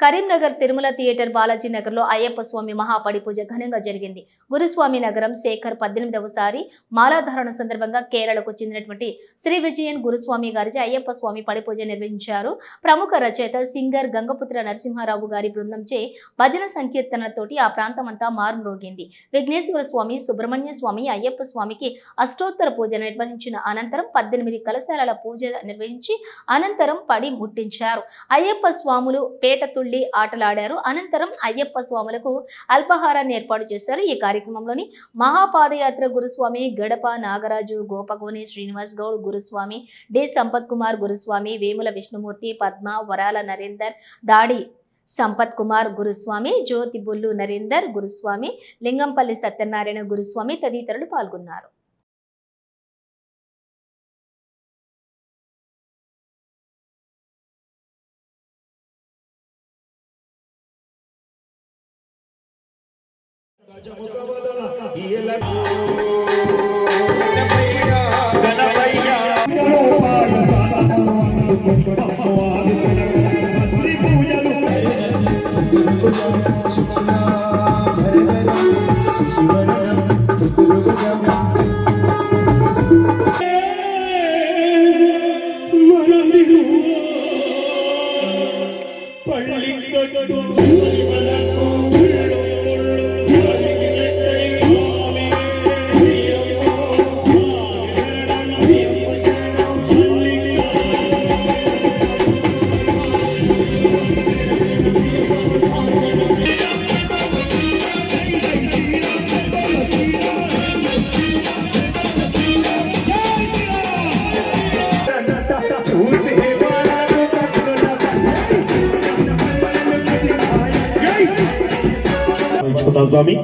Karimnagar Tirumala theatre Balaji నగర్లో అయ్యప్ప స్వామి మహాపడి పూజ ఘనంగా జరిగింది. గురుస్వామి నగరం శేఖర్ పద్దెనిమిదవసారి మాలాధారణ సందర్భంగా కేరళకు చెందినటువంటి శ్రీ విజయన్ గురుస్వామి గారిచే అయ్యప్ప స్వామి పడిపూజ నిర్వహించారు. ప్రముఖ రచయిత సింగర్ గంగపుత్ర నరసింహారావు గారి బృందంచే భజన సంకీర్తనలతోటి ఆ ప్రాంతమంతా మారుమ్రోగింది. విఘ్నేశ్వర స్వామి సుబ్రహ్మణ్య స్వామి అయ్యప్ప స్వామికి అష్టోత్తర పూజ నిర్వహించిన అనంతరం పద్దెనిమిది కలశాల పూజ నిర్వహించి అనంతరం పడి ముట్టించారు. అయ్యప్ప స్వాములు పేట తుళ్ళి ఆటలాడారు. అనంతరం అయ్యప్ప స్వాములకు అల్పాహారాన్ని ఏర్పాటు చేశారు. ఈ కార్యక్రమంలోని మహాపాదయాత్ర గురుస్వామి గడప నాగరాజు గోపగోని శ్రీనివాస్ గౌడ్ గురుస్వామి డి. సంపత్ కుమార్ గురుస్వామి వేముల విష్ణుమూర్తి పద్మ వరాల నరేందర్ దాడి సంపత్ కుమార్ గురుస్వామి జ్యోతి బుల్లు నరేందర్ గురుస్వామి లింగంపల్లి సత్యనారాయణ గురుస్వామి తదితరులు పాల్గొన్నారు. Oh, my God. ఇచ్చుకుంటాం స్వామి